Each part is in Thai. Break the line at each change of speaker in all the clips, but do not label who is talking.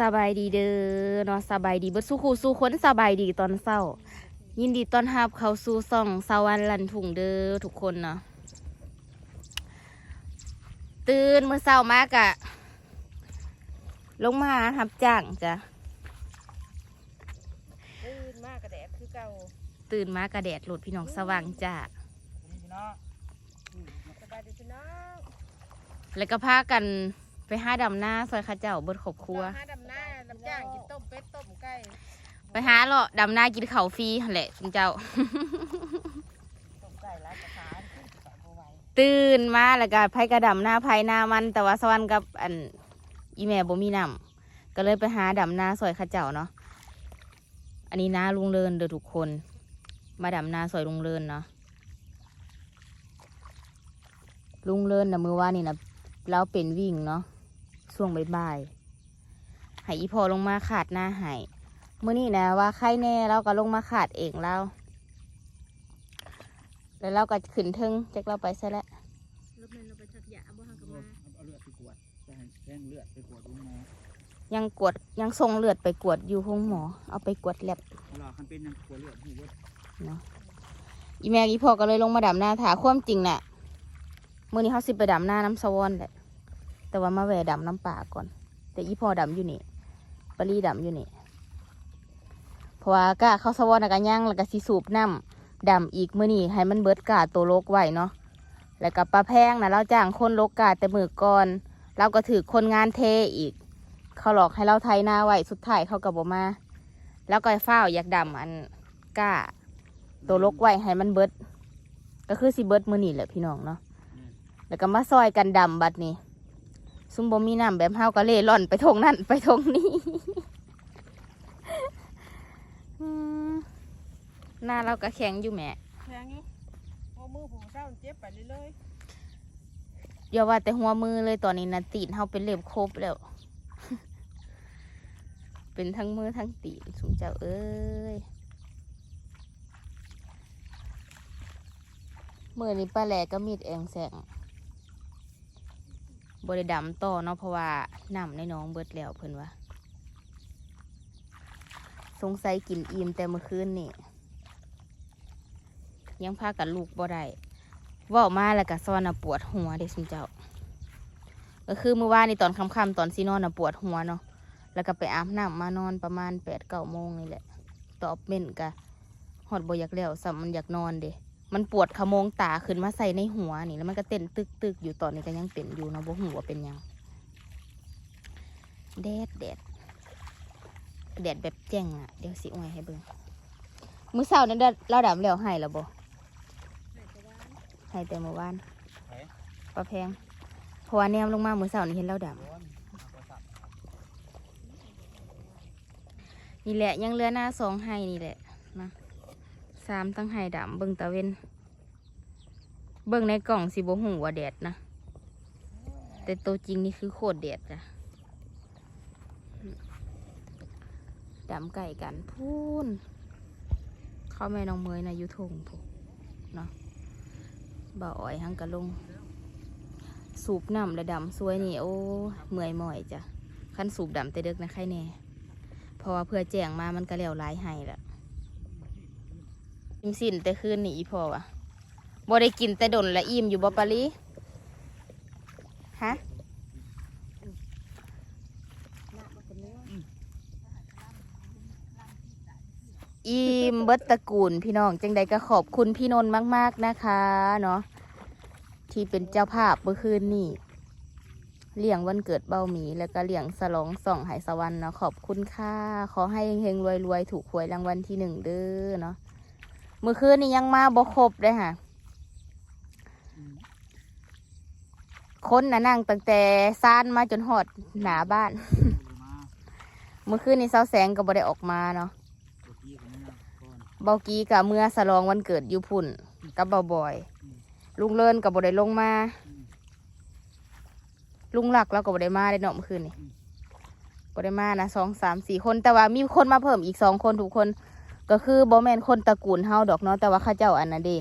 สบายดีเด้อเนาะสบายดีเบิดสู้คู่สู้คนสบายดีตอนเศร้า ยินดีต้อนรับเข้าสู่ซ่องสวรรค์ลันถุงเด้อทุกคนเนาะตื่นเมื่อเช้ามากะลงมารับจ้างจ้ะ
ตื่นมากกระแดดคือเก่า
ตื่นมากระแดดหลดพี่น้องสว่างจ้า
สบายดีพี่น้อง
แล้วก็พากัน ไปห้าดำหน้าซอยเข้าเจ้าเบิดครอบครัว
หาดำหน้าดำจ้างกินต้มเป็ดต้มไก่
ไปหาเลาะดำหน้ากินข้าวฟรีหั่นแหละคุณเจ้า
ต้มไก่ร้านกระทานใส่โบไว้
ตื่นมาแล้วก็ไผกระดำหน้าไผหน้ามัน แต่ว่าสวรรค์กับอันอีแม่บ่มีน้ำก็เลยไปหาดำหน้าซอยเข้าเจ้าเนาะอันนี้น้าลุงเลินเด้อทุกคน มาดำหน้าซอยลุงเลินเนาะลุงเลินนะมือว่านี่นะเราเป็นวิ่งเนาะ ช่วงบ่ายๆให้อีพอลงมาขาดหน้าใหายมื่อนี้นะว่าใครแน่เราก็ลงมาขาดเองเราแล้วเราก็ขึ้นเทึงแจ็คเราไปซะแล้ว
รถเมล์เราไปชักยาบ่หังกับมา
เอาเลือดไปกวดจะให้แจ้งเลือดไปกวดลุงหมอ
ยังกวดยังส่งเลือดไปกวดอยู่ห้องหมอ เอาไปกวดแลบ
รอคันเป็นยังกวดเลือดหูเลือด
เนาะอีแม่อีพ่อก็เลยลงมาดำหน้าถาความจริงน่ะมื่อนี้เขาสิไปดำหน้าน้ำสวอนแหละ แต่ว่ามาแหวดำน้ำป่าก่อน แต่อีพอดำอยู่นี่ปรีดำอยู่นี่เพราะว่าก้าเข้าสวอนแล้วก็ย่างแล้วก็สิสูบน้ำดำอีกมื่อนี้ให้มันเบิดกาตัวโลกไว้เนาะแล้วก็ปลาแพงนะเราจ้างคนโลกกาแต่มือก่อนเราก็ถือคนงานเทอีก เขาหลอกให้เราไทยหน้าไว้สุดท้ายเขากับบมา แล้วก็เฝ้าอยากดำอันก้า ตัวลกไว้ให้มันเบิด ก็คือสิเบิดมือนี่แหละพี่น้องเนาะแล้วก็มาซอยกันดำบัดนี้ ซุมบ่มีน้ำแบบเฮาก็เล่ร่อนไปทงนั่นไปทงนี้อืมหน้าเราก็แข็งอยู่แหม่
แพงอยู่โอ้มือผมเศร้าเจ็บไปเรื่อย
อย่าว่าแต่หัวมือเลยตอนนี้นะตีนเฮาเป็นเล็บครบแล้ว เป็นทั้งมือทั้งตีนสุมเจ้าเอ้ยมือนี้ป้าแหลก็มีดแองแสง บริดำต่อเนาะเพราะว่าน้ำในน้องเบิดแล้วเพิ่นว่าสงสัยกินอิ่มแต่เมื่อคืนนี่ยังพากันลูกบ่ได้ว่ามาแล้วก็ซ้อนน่ะปวดหัวเด็กสุมเจ้า ก็คือเมื่อวานนี่ตอนค่ำๆตอนซีนอนน่ะปวดหัวเนาะแล้วก็ไปอาบน้ำมานอนประมาณแปดเก้าโมงนี่แหละ ตอบเม่นกะหอดบอยากแล้วสัมมันอยากนอนเด้ มันปวดขโมงตาขึ้นมาใส่ในหัวนี่แล้วมันก็เต้นตึกตึกๆอยู่ตอนนี้ก็ยังเป็นอยู่เนาะบ่หัวเป็นยังแดดแดดแดดแบบแจ้งอะเดี๋ยวสิอวยให้เบิ่งมื้อเช้านั้นได้เราดำแล้วให้แล้วบ่ให้แต่เมื่อวานปลาแพงเพราะว่าแนมลงมามื้อเช้านี่เห็นเราดำ
ร้อนเอาโทรศัพท์
นี่แหละยังเลือหน้าสองไห้นี่แหละ สามตั้งไห้ดำเบิ่งตะเวนเบิ่งในกล่องสิบหูว่าแดดนะ แต่ตัวจริงนี่คือโคตรแดดจ้ะดำไก่กันพูนเข้าแม่น้องเมยนะยุทงพูเนาะบ่าอ้อยหังกะลง สูบน้ำและดำสวยนี่ โอ้เมื่อยหม่อยจ้ะขั้นสูบดำแต่เด็กนะใครแน่เพราะว่าเพื่อแจ้งมามันก็แล้วหลายให้ละ อิ่มสินแต่คืนนี่อีพอวะบ่ได้กินแต่ดนและอิ่มอยู่บ่ปาลีฮะ
อิ่
มเบิดตระกูลพี่น้อง จังใดก็ขอบคุณพี่นนท์มาก ๆนะคะเนาะที่เป็นเจ้าภาพเมื่อคืนนี่เลี้ยงวันเกิดเบ้าหมีแล้วก็เลี้ยงสลองส่องไหสวรรค์เนาะขอบคุณค่ะ ขอให้เฮงๆรวยๆถูกหวยรางวัลที่หนึ่งเด้อเนาะ มื่อคืนนี่ยังมาบ่ครบเลยค่ะคนน่ะนั่งตั้งแต่ซ่านมาจนหอดหนาบ้าน
มา
เมื่อคืนนี้เสาแสงก็บ่ได้ออกมาเนาะ
ตัวกี้คนนี้นะก่อน
เบากี้กับเมื่อสลองวันเกิดอยู่พุ่นกับเบาบอย ลุงเลินกับบ่ได้ลงมา ลุงหลักเราก็บ่ได้มาได้เนาะเมื่อคืนนี้บ่ได้มานะสองสามสี่คนแต่ว่ามีคนมาเพิ่มอีกสองคนทุกคน ก็คือบ่แมนคนตระกูลเฮาดอกเนาะแต่ว่าข้าเจ้าอันนั้นเด้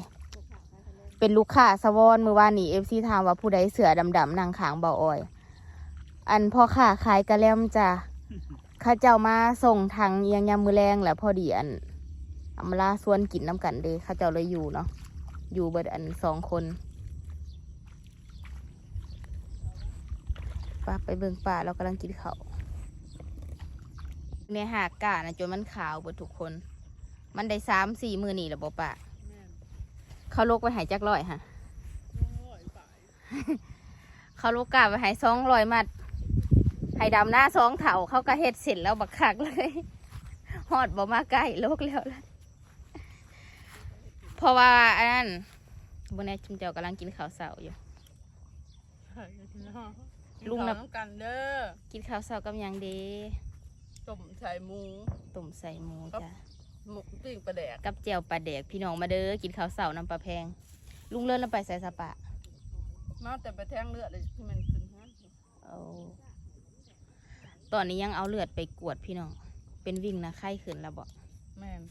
เป็นลูกค้าสวอนมือวานนี่เอฟซีถามว่าผู้ใดเสือดำๆนางขางเบาอ้อย อันพ่อค้าขายกระแลมจ้ะข้าเจ้ามาส่งทางเอียงยามมือแรงแหละพอดีอันอำมลาส่วนกินน้ำกันเด้ข้าเจ้าเลยอยู่เนาะอยู่เบิดอันสองคนป้าไปเบิ่งป่าเรากำลังกินเขาเนี่ยหากกานะจนมันขาวเบิดทุกคน มันได้สามสี่มือนี่แหละบ่ป่า
แม่น
เขาลกไปหายจักร้อยค่ะ
น้อยไป
เขาลูกกาไปใหายสองรอยมัดใหายดำหน้าสองเถาเขาก็เฮ็ดเสร็จแล้วบักคักเลยหอดบ่มาใกล้โลกแล้วล่ะเพราะว่าอันนั้นบนนี้จุมเจ้ากำลังกินข้าวเสาอยู่
ใช่พี่น้อง
ลุงน่ะ
กินข้าวน้ำกันเด้อ
กินข้าวเสากับหยังเดี
ต้มใส่หมู
ต้มใส่หมู
ครับ
จ้ะ
หมูปิ้งปลาแดก
กับเจียวปลาแดกพี่น้องมาเด้อกินข้าวเสาน้ำปลาแพง ลุงเลื่อนแล้วไปใส่สปะ
มาแต่ไปแทงเลือดเลยที่มันขึ้นฮะ
เอาตอนนี้ยังเอาเลือดไปกวดพี่น้อง เป็นวิ่งนะไข้ขึ้นแล้วบอก
แม่น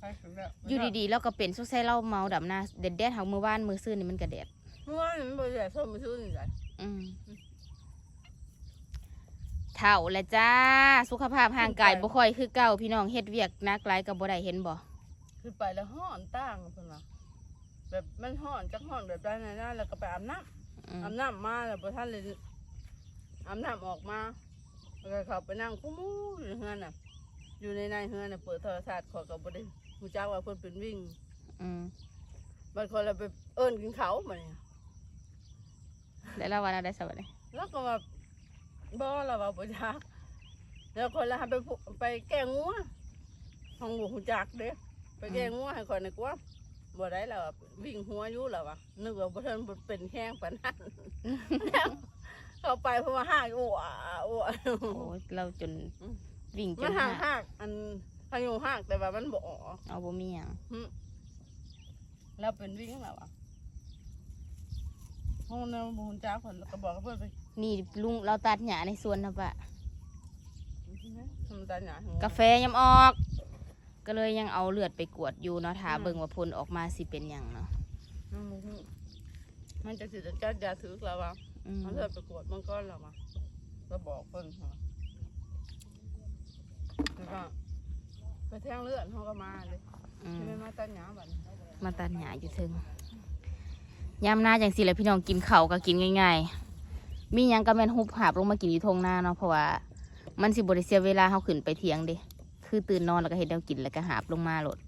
ไปถึงแล้ว
อยู่ดีๆแล้วก็เป็นสุกใส่เหล่าเมาดับหน้าเด็ดเด็ดๆเฮามือว่านมือซื่อนี่มันกระเด็ด
ๆเมื่อวานมันบริษัทส้มมาซื้อนี่ไง
อืม เท่าและจ้า สุขภาพห่างกายบ่ค่อยคือเก่าพี่น้องเฮ็ดเวียกหนักหลายกับบ่ได้เห็นบ่
คือไปแล้วห้อนตั้งเพิ่นว่าแบบมันห้อนจักห้อนแบบได้นะนะแล้วก็ไปอาบน้ำ
อืม
อาบน้ำมาแล้วพอท่านเลยอาบน้ำออกมาแล้วก็เขาไปนั่งกุ้มูอยู่เฮือนน่ะ อยู่ในในเฮือนน่ะเปิดโทรศัพท์เขอกับบริหูจักว่าเพิ่นเป็นวิ่ง
อืม
บางคนเราไปเอิ้นกินเขามาเนี่ย
แล้วเราวันเอาได้สวัสดี
แล้วก็มา บ่เราว่าบ่จักแล้วคนละให้ไปพุไปแก้งัวห้องบ่หูจักเด้ไปแก้งัวให้คนนึกว่าบ่ได้แล้วอะวิ่งหัวอยู่แล้ววะนึกว่าบ่ทันบ่เป็นแห้งปานนั้นเข้าไปเพราะว่าห้างอ้วอ้ว
โอ้ยเราจน
อืม
วิ่งจ
มัน
น
ห่าง
หา
ห่างอันพายุห่างแต่ว่ามันบ่ออก
เอาบ่มีหยัง
แล้วเป็นวิ่งแล้วอะห้องน้ำบุญจ้าคนก็บอกกับเพื่อนไป
นี่ลุงเราตัดหญ้าในสวนนะปะ
ทำตาหนาหัว
กาแฟยังออก ก็เลยยังเอาเลือดไปกวดอยู่เนาะถ้าเบิ่งว่าผลออกมาสิเป็นหยังเนาะ
น้ำมูกมันจะสิจะจัดยาถือเราว่า
อืม
มันเลือดไปกวดมันก้อนเรามาก็บอกเพิ่นค่ะแล้วก็ไปแทงเลือดเขาก็มาเลย
อืม
ใช่ไหมมาตาหนาบัดนี้
มาตัดหญ้าอยู่ถึงยามหน้าจังสิแหละพี่น้องกินข้าวก็กินง่าย ๆ มีหยังก็แม่นฮุบหาบลงมากินอยู่ทงหน้าเนาะเพราะว่ามันสิบ่ได้เสียเวลาเฮาขึ้นไปเที่ยงเด้คือตื่นนอนแล้วก็เฮ็ดแนวกินแล้วก็หาบลงมาโลด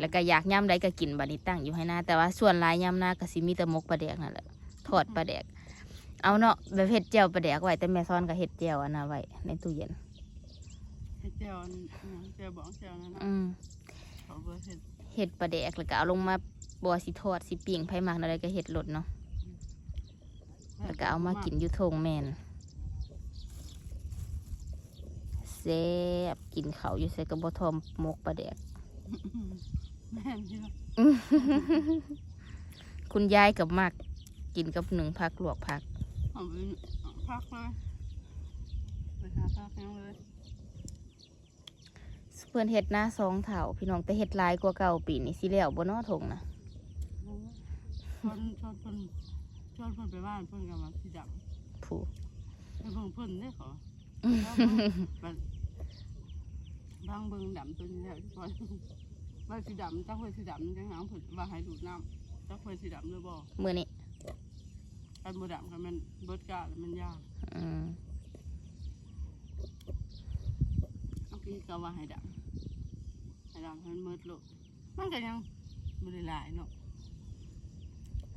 แล้วก็อยากย่ำใดก็กินบัดนี้ตั้งอยู่ให้หน้า แต่ว่าส่วนหลายย่ำหน้าก็สิมีแต่หมกปลาแดกนั่นแหละทอดปลาแดก เอาเนาะแบบเฮ็ดเจียวปลาแดกไว้แต่แม่ซ้อนก็เฮ็ดเจียวอันน่ะไว้ในตู้เย็น
ให้เจ้าอันนั้นเจ้าบอกเจ้านั่นนะ
อืม
เขาเบอร์เห็น
เฮ็ดปลาแดกแล้วก็เอาลงมาบัวสิทอดสิปิ้งไผมักอะไรก็เฮ็ดรสเนาะ แล้วก็เอามากินอยู่ทงแม่นแซ่บกินเขาวอยู่ใส่กระบอกทอมหมกปลาแดก
แม่นที่ว่า
คุณยายกับมัก กินกับหนึ่งพักลวกผัก
เอาไปพักเลยไปหาพักยังเลย
เพื่อนเฮ็ดหน้าสองเถาพี่น้องแต่เฮ็ดหลายกว่าเก่าปีนี้สิแล้วบ่เนอทงนะ
ชนชนเพิ่น ชนเพิ่นไปบ้านเพิ่นก็มาสีดำ
ผู้
เพิ่นเพิ่งเพิ่นได้ขอบัดบางเบิ่งดำตัวนี้แล้วที่พอว่าสีดำจักเพิ่นสีดำจังหางเพิ่นว่าให้ดูดน้ำจักเพิ่นสีดำหรือบ่
มื้อนี้
กันบ่ดำก็มันเบิดกะแล้วมันยาก
อืม
เอากี้ก็ว่าให้ดำให้ดำให้มันมืดโลกมันก็ยังบ่ได้หลายเนาะ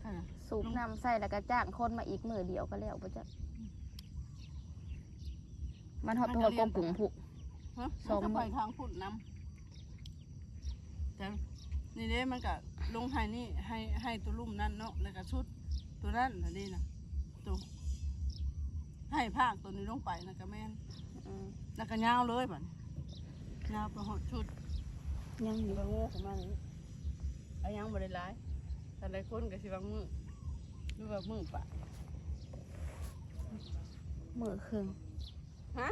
ค่ะ
สูบน้ำใส่แล้วก็จ้างคนมาอีกมื้อเดียวก็แล้วบ่จ๊ะมันฮอดไปฮอดกองปุ๋งผู้
ฮะ
สอง
มัน
มื้
จะ
อ
ไปทางพุ่นน้ำแต่นี่เด้มันก็ลงให้นี่ให้ให้ตัวลุ่มนั่นเนาะแล้วก็ชุดตัวนั่นน่ะนี่นะตัวให้ภาคตัวนี้ลงไปนะก็แม่น
อืม
แล้วก็ยาวเลยบัดนี้ยาวไปหดชุด
ยังอ
อยู่ยู่โง่ของมันนี่เอายังบ่ได้หลายแต่หลายคนก็สิว่ามือ รู้ว่ามือปะ
มือคือง
ฮะ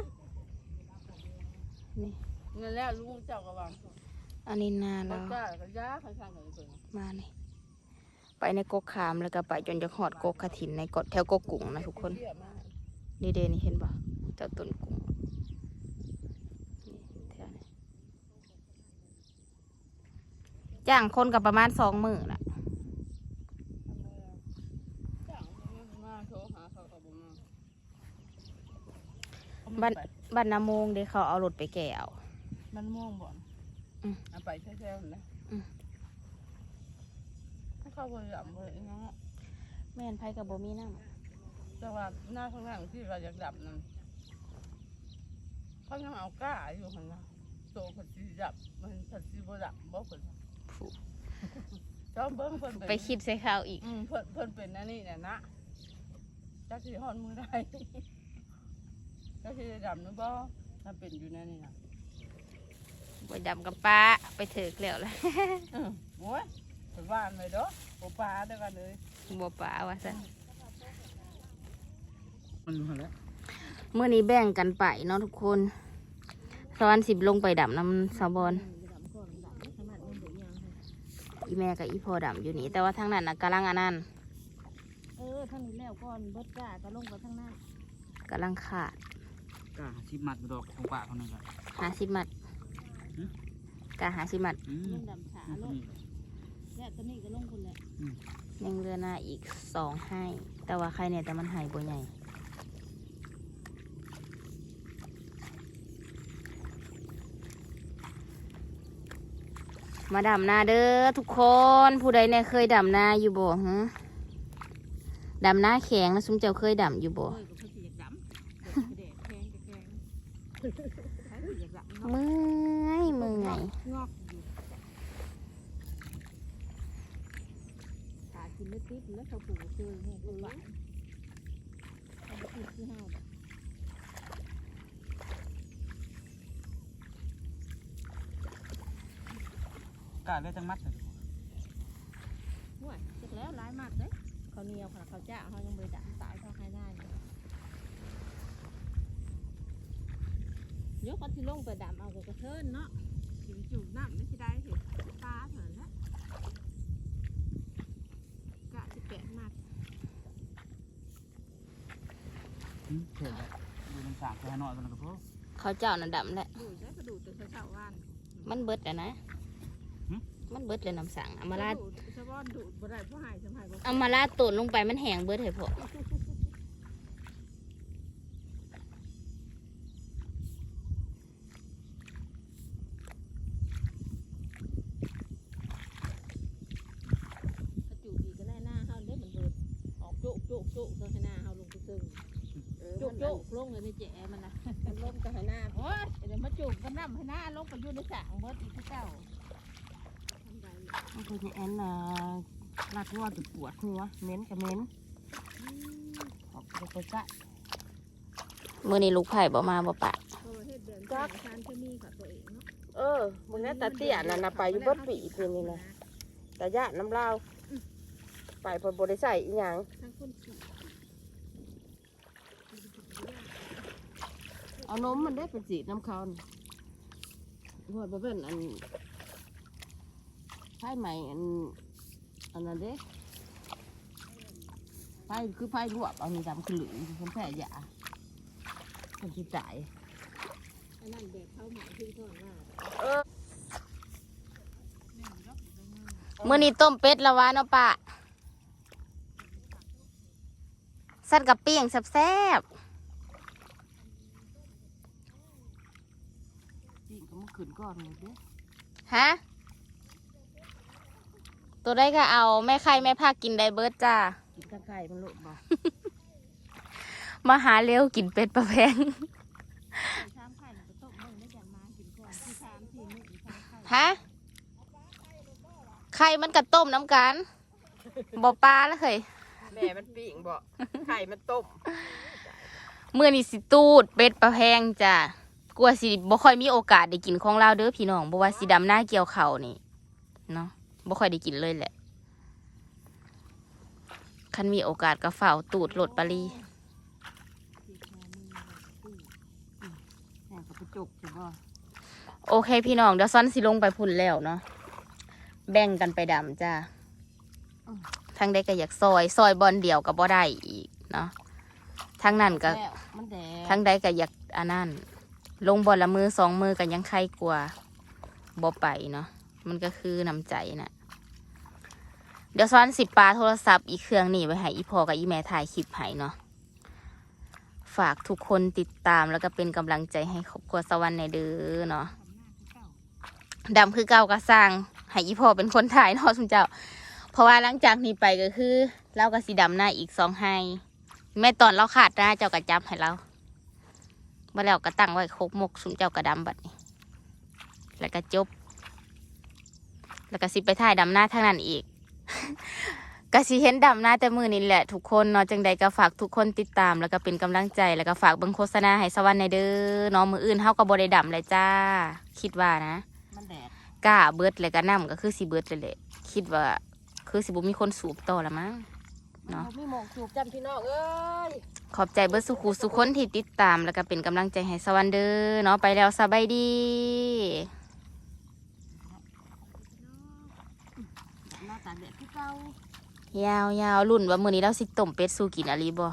นี่
เงินแล้วลูกเจ้ากระวัง
อันนี้นาน
แล้วก็าเมา
นี่ไปในกกขามแล้วก็ไปจนจะหอดกกขถินในกดแถวกกกุ่งนะทุกคนนี่เดนี่เห็นปะเจ้าต้นกุ่งจ้างคนกับประมาณสองหมื่น
บ้า
นบ้านนาโมงเดี๋ยวเขาเอารถไปแก่เอา
มันม่วงบ่อน
อืม
เอาไปแท้ๆนะ
อืม
ถ้าเข้าไปดำเลยอีกนะ
แม่นไผกับบ่มีน้
แต่ว่าหน้าข้างหลังที่เราอยากดับนั่นเขายังเอาก้าอยู่ข้างหน้าโตผัดซีดับมันผัดซีบ่ดับบ่เพิ่นำ
ผู้
จอมเบิ้งเพิ่นเป็น
ไปคิดใส่ข้าวอีก
อืมเพิ่นเพิ่นเป็นอันนี้เนี่ยนะจักสิฮอดมือได้จั กสิได้ดำหรือบ่ถ้าเป็นอยู่ในนี่นะ
บ่ดำกับป้าไปเถิกแล้วแหละ
อืมโอ้ยไปบ้านไปเด้อบ่ปลาเด้อกันเลย
บ่ป้าว่าซั่น
มันมาแล้ว
มื้อนี้แบ่งกันไปเนาะทุกคนสวรรค์สิบลงไปดำน้ำสาวบอนอีแม่กับอีพ่อดำอยู่นี่ แต่ว่าทางนั้นน่ะกำลังอันนั้น
เออทางนี้แล้วก่อนเบิดก้าก็ลงไปทางนั้น
กำลังขาด
กล้าชิบมัดดอกของปากคนนึงก่อน
หาสิบมัด
หึ
กะหาสิบมัด
อืม
ลงดำขา
นี่
ล
ตัว
ง
นี้
และตัวนี้ก็ลงคนแหละ
ยังเรือหน้าอีกสองให้ แต่ว่าใครเนี่ยแต่มันหายบ่ใหญ่มาดำนาเด้อทุกคนผู้ใดเนี่ยเคยดำนาอยู่บ่ฮะดำนาแข็งนะซุมเจ้าเคยดำอยู่บ่
เนาะ
เมื่อยเมื่อย
งอกอยู่ขากินไม่ติดแล้วเขาปลูกเจอเนี่ยคือหวานเขาบ่ติดคือเฮา
กล้าเลยจังมัดเลย
ห่วยเสร็จแล้วร้ายมากเด้เขาวเหนียวค่ะเขาวจ้าเขายังบ่ได้ดำตายเขาให้ได้อยู่ เดี๋ยวเขาสิลงไปดำเอากับกระเทินเนาะสิไปจูบน้ำไม่ใช่ได้สิปลาเถอะนะกะสิแปะมาก
อืมเถิดแล้วดูมันสามไปหาหน่อยมันก็พอ
เขาเจ้าน่ะดำแหละ
ดูใช้กระดูกแต่เช้าๆว่าน
มันเบิดแล้วนะมันเบิดเลยน้ำสังเอามาลาด
ดูเฉพาะดูดบ่ได้เพราะหายสมัยบ่
เอามาลาดตูดลงไปมันแห้งเบิดเลยพอ
กระจูดีก็แน่หน้าเฮาเด้มันเบิดออกโจ๊กโจ๊กโจ๊กเท่าให้หน้าเฮาลงไปซึ่งโจ๊กโจ๊กลงเลยในแจ๋มันนะ
มันล้มกับหน้า
โอ้ยเดี๋ยวมาจูบกันน้ำให้หน้าลงไปอยู่ในสระของเบิดอีกที่เก่าทำไร
มันคือแอนน่ะ ลาดว่าจะปวดหัวเหม้นกับเหม้นออกไปไปซะ
มื่อนี้ลูกไผ่บ่มาบ่ปะ
เพราะว่าเฮ็ดเดือนสามทานเคมีกับตัวเองเนาะ
เออมึงน่าตาเตี้ยน่ะนะไปอยู่เบดปีเพิ่นนี่นะแต่ยะน้ำลาวไปเพนบ่ได้ใส่อีหยัง
ทั้งคนขี่
เอานมมันได้เป็นสีน้ำเขาน่ะหัวบ่เป็นอันไผ่ใหม่อัน อันนั้นเด้ไผ่คือไผ่ลวกเอานี่ดำคือหลุยคนแพ้ยาคนที่ตาย
อันนั้นแบบเข้าหมายที่ก่อนว่า
มื่อนี้ต้มเป็ดละวะเนาะปะสัตว์กับเปียงแซ่บ
จริงก็มันขึ้นก่อนเลยเด้
ๆฮะ ตัวได้ก็เอาแม่ไข่แม่ภาคกินได้เบิดจ้า
กินตะไคร้มันโลดบ่
มาหาเร็วกินเป็ดประแพง
ชามไข่มันก็ต้มมึงได้จังมากินก่อนที่ชามที่มึงชามไข่
ฮะไข่มันกระต้มน้ำกันบ่ปลาแล้วเคย
แม่มันปิ้งบ่ไข่มันต้ม
เมื่อนี้สิตูดเป็ดประแพงจ้ะกลัวสิบ่ค่อยมีโอกาสได้กินของเราเด้อพี่น้องบ่ว่าสิดำหน้าเกี่ยวเขาวนี่เนาะ บ่ค่อยได้กินเลยแหละ คันมีโอกาสก็ฝ่าวตูดโหลดปลาลี
แม่ก็ไปจุกใช่บ่
โอเคพี่น้องเดี๋ยวซ้อนสิลงไปพุ่นแล้วเนาะแบ่งกันไปดำจ้าทางใดก็อยากซอย ซอยบอลเดียวก็บ่ได้อีกเนาะทางนั้นก็
แล้วมันแดด
ทางใดก็อยากอันนั้นลงบอลละมือสองมือกันยังใครกลัวบ่ไปเนาะ มันก็คือน้ำใจน่ะ เดี๋ยวซ้อนสิบปลาโทรศัพท์อีกเครื่องนี่ไว้ให้อีพอกับอีแม่ถ่ายคลิปให้เนาะ ฝากทุกคนติดตามแล้วก็เป็นกำลังใจให้ครอบครัวสวรรค์ในเด้อเนาะดำคือเก่าก็สร้างให้อีพ่อเป็นคนถ่ายเนาะสุนเจ้า เพราะว่าหลังจากนี้ไปก็คือเราก็สีดำหน้าอีกสองให้แม่ตอนเราขาดหน้าเจ้าก็จับให้เราเมื่อแล้วก็ตั้งไว้โคกมกสุนเจ้าก็ดำบัดนี้ แล้วก็จบ แล้วก็สิไปถ่ายดำหน้าทางนั้นอีกก็สิเห็นดำหน้าแต่มือนี่แหละทุกคนเนาะจังใดก็ฝากทุกคนติดตาม แล้วก็เป็นกำลังใจแล้วก็ฝากเบิ่งโฆษณาให้สวรรค์ในเด้อเนาะมืออื่นเฮาก็บ่ได้ดำเลยจ้า คิดว่านะ
มันแดด
กล้าเบิดเลยก็นํก็คือสิเบิดเลยแหละคิดว่า คือสิบ่มีคนสูบต่อละมั้งเนาะ
บ่มีหมองจูบจันพี่น้องเอ้ย
ขอบใจเบิดสุขูสุคนที่ติดตาม แล้วก็เป็นกำลังใจให้สวรรค์เด้อเนาะไปแล้วสบายดี
ยาว
ยาวรุ่นว่ามือนี้เราสิต้มเป็ดสู้กินอะไร
บ่